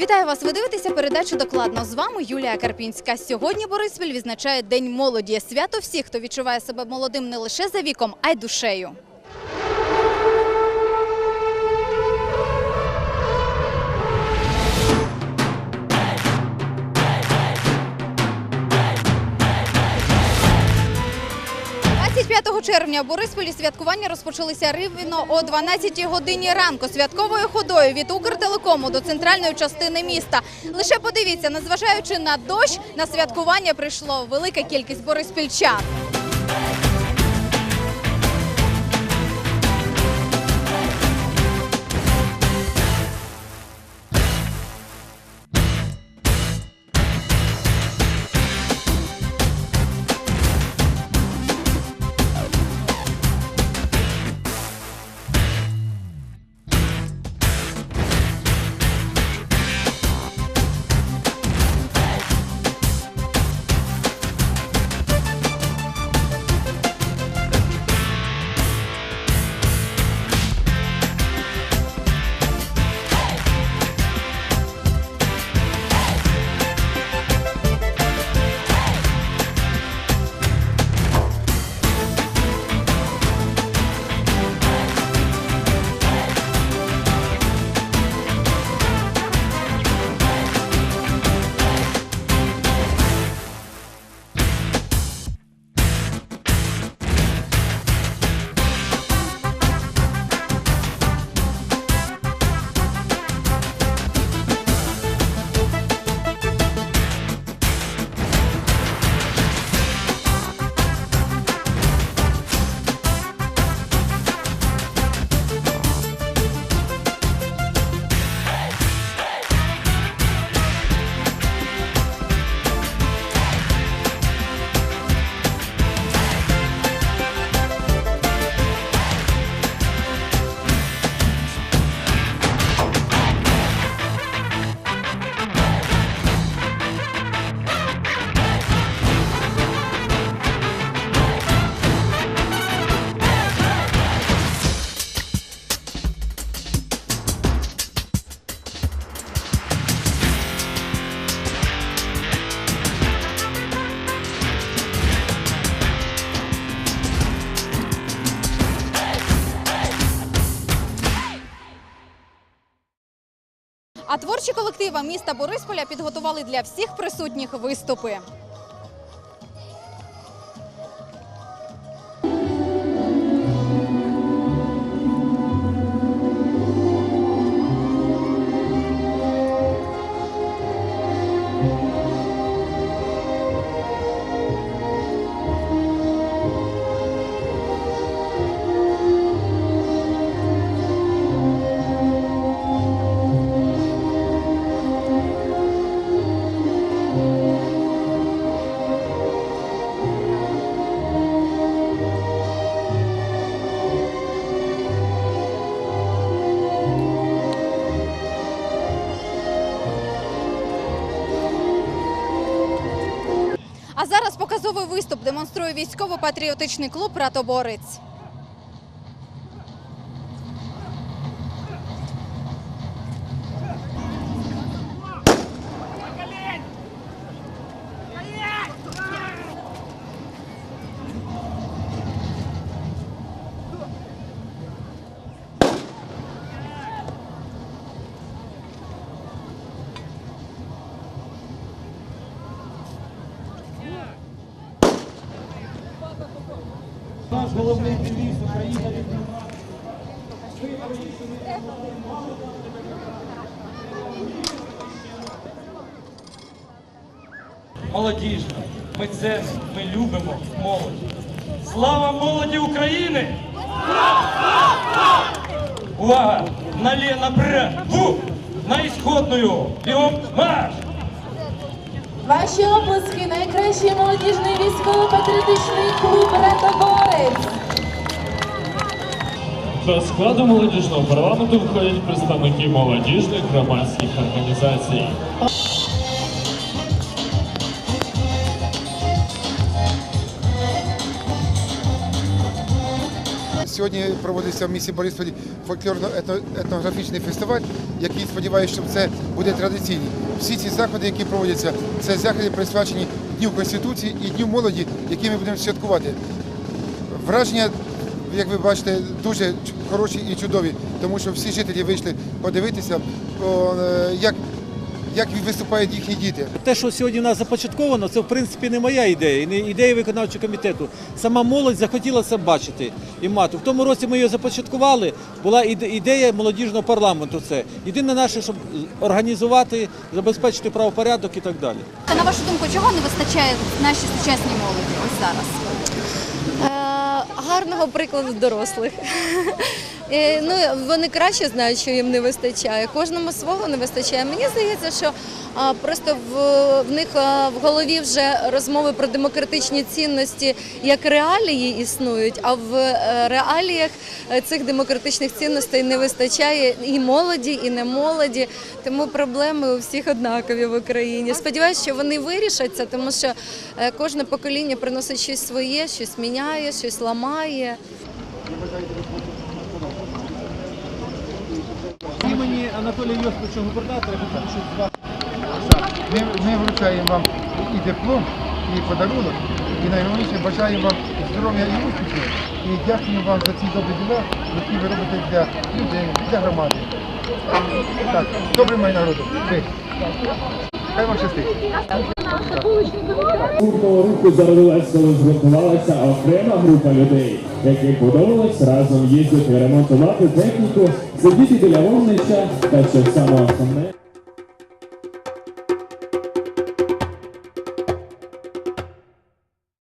Вітаю вас! Ви дивитеся передачу докладно. З вами Юлія Карпінська. Сьогодні Бориспіль відзначає День молоді. Свято всіх, хто відчуває себе молодим не лише за віком, а й душею. – 25 червня в Борисполі святкування розпочалися рівно о 12 годині ранку святковою ходою від Укртелекому до центральної частини міста. Лише подивіться, незважаючи на дощ, на святкування прийшло велика кількість бориспільчан. А творчі колективи міста Борисполя підготували для всіх присутніх виступи. Показовий виступ демонструє військово-патріотичний клуб Ратоборець. Наш головний девіз Україна від Молодіжна. Ми це ми любимо молодь. Слава молоді України! Увага! Налє направо! На ісходную! Бігом марш! Ваші оплески найкращий молодіжний військово-патріотичний клуб Ратоборець. До складу молодіжного парламенту входять представники молодіжних громадських організацій. Сьогодні проводиться в місті Борисполі фольклорно-етнографічний фестиваль, який сподіваюся, що це буде традиційний. Всі ці заходи, які проводяться, це заходи присвячені Дню Конституції і Дню молоді, які ми будемо святкувати. Враження, як ви бачите, дуже хороші і чудові, тому що всі жителі вийшли подивитися, е, як, як виступають їхні діти. Те, що сьогодні у нас започатковано, це в принципі не моя ідея, не ідея виконавчого комітету. Сама молодь захотіла це бачити і мати. В тому році ми її започаткували. Була ідея молодіжного парламенту. Це єдине наше, щоб організувати, забезпечити правопорядок і так далі. На вашу думку, чого не вистачає нашій сучасній молоді ось зараз? Е, гарного прикладу дорослих. Е, Ну, вони краще знають, що їм не вистачає. Кожному свого не вистачає. Мені здається, що просто в, в них в голові вже розмови про демократичні цінності як реалії існують, а в е, реаліях е, цих демократичних цінностей не вистачає і молоді, і не молоді. Тому проблеми у всіх однакові в Україні. Сподіваюся, що вони вирішаться, тому що кожне покоління приносить щось своє, щось міняє, щось ламає. Анатолія Йосиповича губернатора хочу щось з вас. Ми, вручаємо вам і диплом, і подарунок, і найголовніше бажаємо вам здоров'я і успіхів. І дякуємо вам за ці добрі діла, які ви робите для людей, для громади. Так, добрий май народу. Хай вам щастить. Культного руху коли згуртувалася окрема група людей, яким подобалось разом їздити ремонтувати техніку, сидіти біля вогнища та що саме основне.